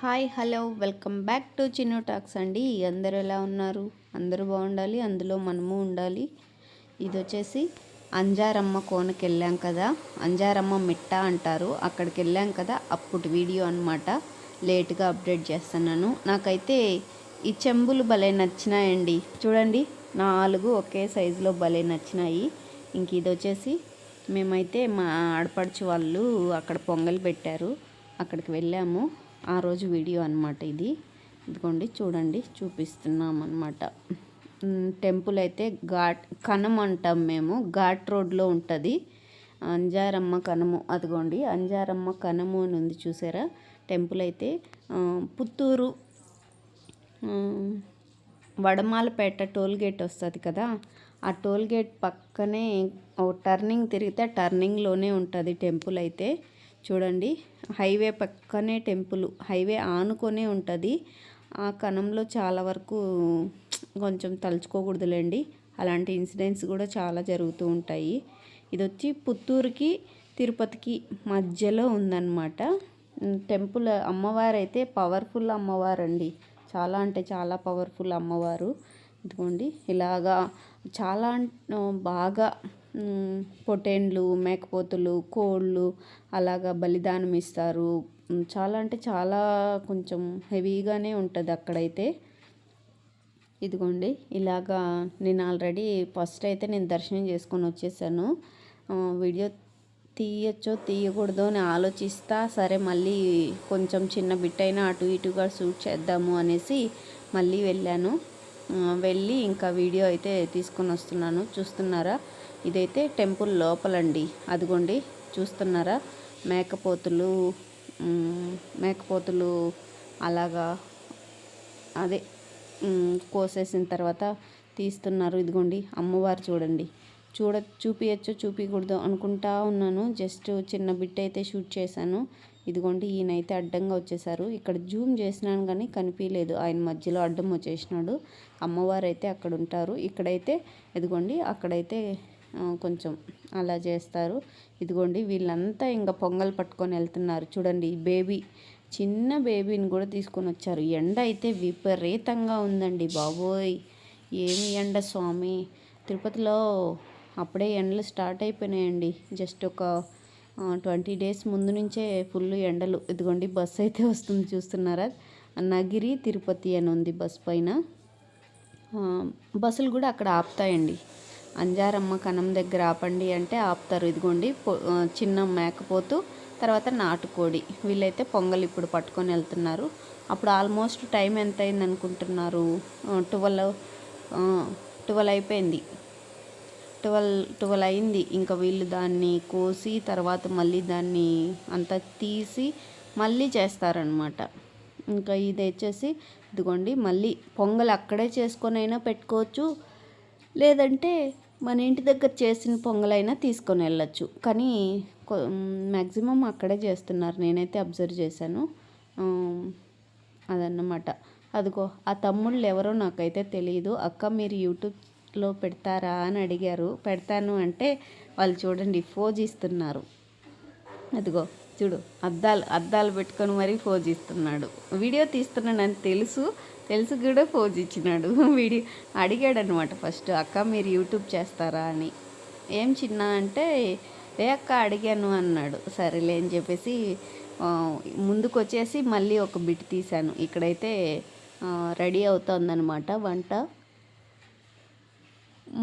Hi hello welcome back to Chinnu talks అండి. అందరూ ఎలా ఉన్నారు? అందరూ బాగుండాలి అందులో మనము ఉండాలి. ఇది వచ్చేసి అంజారమ్మ కోనకి వెళ్ళాం కదా. అంజారమ్మ మిట్ట అంటారు. అక్కడికి వెళ్ళాం కదా అప్పుడు వీడియో అనమాట లేట్గా అప్డేట్ చేస్తున్నాను. నాకైతే ఈ చెంబులు భలే నచ్చినాయండి. చూడండి నాలుగు ఒకే సైజులో భలే నచ్చినాయి. ఇంక ఇది వచ్చేసి మేమైతే మా ఆడపడుచు వాళ్ళు అక్కడ పొంగల్ పెట్టారు. అక్కడికి వెళ్ళాము. ఆ రోజు వీడియో అనమాట ఇది. ఇదిగోండి చూడండి చూపిస్తున్నాం అనమాట టెంపుల్ అయితే ఘాట్ కనం అంటాం మేము. ఘాట్ రోడ్లో ఉంటుంది. అంజారమ్మ కనము. అదిగోండి అంజారమ్మ కనము అని ఉంది చూసారా? టెంపుల్ అయితే పుత్తూరు వడమాలపేట టోల్ గేట్ వస్తుంది కదా? ఆ టోల్ గేట్ పక్కనే టర్నింగ్ తిరిగితే టర్నింగ్లోనే ఉంటుంది టెంపుల్ అయితే. చూడండి హైవే పక్కనే టెంపుల్ హైవే ఆనుకొనే ఉంటుంది. ఆ కణంలో చాలా వరకు కొంచెం తలుచుకోకూడదులేండి. అలాంటి ఇన్సిడెంట్స్ కూడా చాలా జరుగుతూ ఉంటాయి. ఇది వచ్చి పుత్తూరుకి తిరుపతికి మధ్యలో ఉందన్నమాట. టెంపుల్ అమ్మవారు అయితే పవర్ఫుల్ అమ్మవారు అండి చాలా అంటే చాలా పవర్ఫుల్ అమ్మవారు. ఇదిగోండి ఇలాగా చాలా బాగా పొటెన్లు మేకపోతులు కోళ్ళు అలాగా బలిదానం ఇస్తారు. చాలా అంటే చాలా కొంచెం హెవీగానే ఉంటుంది అక్కడైతే. ఇదిగోండి ఇలాగా నేను ఆల్రెడీ ఫస్ట్ అయితే నేను దర్శనం చేసుకొని వచ్చేసాను. వీడియో తీయచ్చో తీయకూడదో అని ఆలోచిస్తా సరే మళ్ళీ కొంచెం చిన్న బిట్ అయినా అటు ఇటుగా షూట్ చేద్దాము అనేసి మళ్ళీ వెళ్ళాను. వెళ్ళి ఇంకా వీడియో అయితే తీసుకొని వస్తున్నాను. చూస్తున్నారా? ఇదైతే టెంపుల్ లోపలండి. అదిగోండి చూస్తున్నారా? మేకపోతులు మేకపోతులు అలాగా అదే కోసేసిన తర్వాత తీస్తున్నారు. ఇదిగోండి అమ్మవారు చూడండి. చూడ చూపించచ్చో చూపించకూడదు అనుకుంటా ఉన్నాను. జస్ట్ చిన్న బిట్ అయితే షూట్ చేశాను. ఇదిగోండి ఈయనైతే అడ్డంగా వచ్చేసారు. ఇక్కడ జూమ్ చేసినాను కానీ కనిపించలేదు ఆయన మధ్యలో అడ్డం వచ్చేసినాడు. అమ్మవారు అయితే అక్కడ ఉంటారు ఇక్కడైతే ఇదిగోండి అక్కడైతే కొంచెం అలా చేస్తారు. ఇదిగోండి వీళ్ళంతా ఇంకా పొంగల్ పట్టుకొని వెళ్తున్నారు. చూడండి బేబీ చిన్న బేబీని కూడా తీసుకొని వచ్చారు. ఎండ అయితే విపరీతంగా ఉందండి బాబోయ్. ఏమి ఎండ స్వామి. తిరుపతిలో అప్పుడే ఎండలు స్టార్ట్ అయిపోయినాయండి. జస్ట్ ఒక ట్వంటీ డేస్ ముందు నుంచే ఫుల్ ఎండలు. ఇదిగోండి బస్ అయితే వస్తుంది చూస్తున్నారా. నగిరి తిరుపతి అని ఉంది బస్ పైన. బస్సులు కూడా అక్కడ ఆపుతాయండి. అంజారమ్మ కనం దగ్గర ఆపండి అంటే ఆపుతారు. ఇదిగోండి చిన్న మేకపోతూ తర్వాత నాటుకోడి. వీళ్ళైతే పొంగల్ ఇప్పుడు పట్టుకొని వెళ్తున్నారు. అప్పుడు ఆల్మోస్ట్ టైం ఎంత అయింది అనుకుంటున్నారు ట్వెల్వ్ ట్వెల్వ్ అయిపోయింది. ట్వెల్వ్ ట్వెల్వ్ అయింది. ఇంకా వీళ్ళు దాన్ని కోసి తర్వాత మళ్ళీ దాన్ని అంతా తీసి మళ్ళీ చేస్తారనమాట ఇంకా ఇది వచ్చేసి ఇదిగోండి మళ్ళీ పొంగల్ అక్కడే చేసుకొని అయినా పెట్టుకోవచ్చు. లేదంటే మన ఇంటి దగ్గర చేసిన పొంగలైనా తీసుకొని వెళ్ళచ్చు. కానీ మ్యాక్సిమం అక్కడే చేస్తున్నారు. నేనైతే అబ్జర్వ్ చేశాను. అదన్నమాట. అదిగో ఆ తమ్ముళ్ళు ఎవరో నాకైతే తెలియదు అక్క మీరు యూట్యూబ్ లో పెడతారా అని అడిగారు. పెడతాను అంటే వాళ్ళు చూడండి ఫోజ్ ఇస్తున్నారు. అదిగో చూడు అద్దాలు అద్దాలు పెట్టుకొని మరీ ఫోజ్ ఇస్తున్నాడు. వీడియో తీస్తున్నానని తెలుసు తెలుసు కూడా ఫోజ్ ఇచ్చినాడు. వీడియో అడిగాడు అనమాట ఫస్ట్ అక్క మీరు యూట్యూబ్ చేస్తారా? అని. ఏం చిన్న అంటే ఏ అక్క అడిగాను? అన్నాడు. సరేలే అని చెప్పేసి ముందుకు వచ్చేసి మళ్ళీ ఒక బిట్ తీశాను. ఇక్కడైతే రెడీ అవుతుందన్నమాట వంట.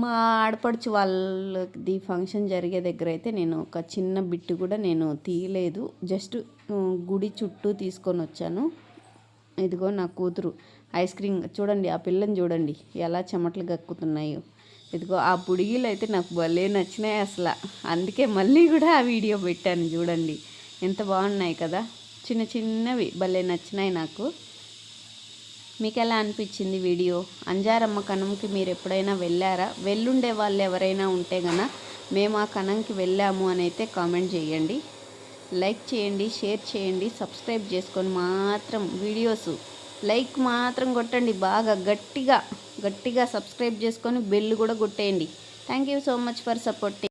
మా ఆడపడుచు వాళ్ళది ఫంక్షన్ జరిగే దగ్గర అయితే నేను ఒక చిన్న బిట్టు కూడా నేను తీయలేదు. జస్ట్ గుడి చుట్టూ తీసుకొని వచ్చాను. ఇదిగో నా కూతురు. ఐస్ క్రీమ్ చూడండి ఆ పిల్లని చూడండి ఎలా చెమటలు గక్కుతున్నాయో ఇదిగో ఆ బుడిగిలు అయితే నాకు భలే నచ్చినాయి అసలు. అందుకే మళ్ళీ కూడా ఆ వీడియో పెట్టాను చూడండి. ఎంత బాగున్నాయి కదా. చిన్న చిన్నవి భలే నచ్చినాయి నాకు. మీకు ఎలా అనిపించింది వీడియో? అంజారమ్మ కణంకి మీరు ఎప్పుడైనా వెళ్ళారా? వెళ్ళుండే వాళ్ళు ఎవరైనా ఉంటే గన మేము ఆ కణంకి వెళ్ళాము అని అయితే కామెంట్ చేయండి. లైక్ చేయండి షేర్ చేయండి సబ్స్క్రైబ్ చేసుకొని మాత్రం వీడియోస్ లైక్ మాత్రం కొట్టండి. బాగా గట్టిగా గట్టిగా సబ్స్క్రైబ్ చేసుకొని బెల్ కూడా కొట్టేయండి. Thank you so much for supporting.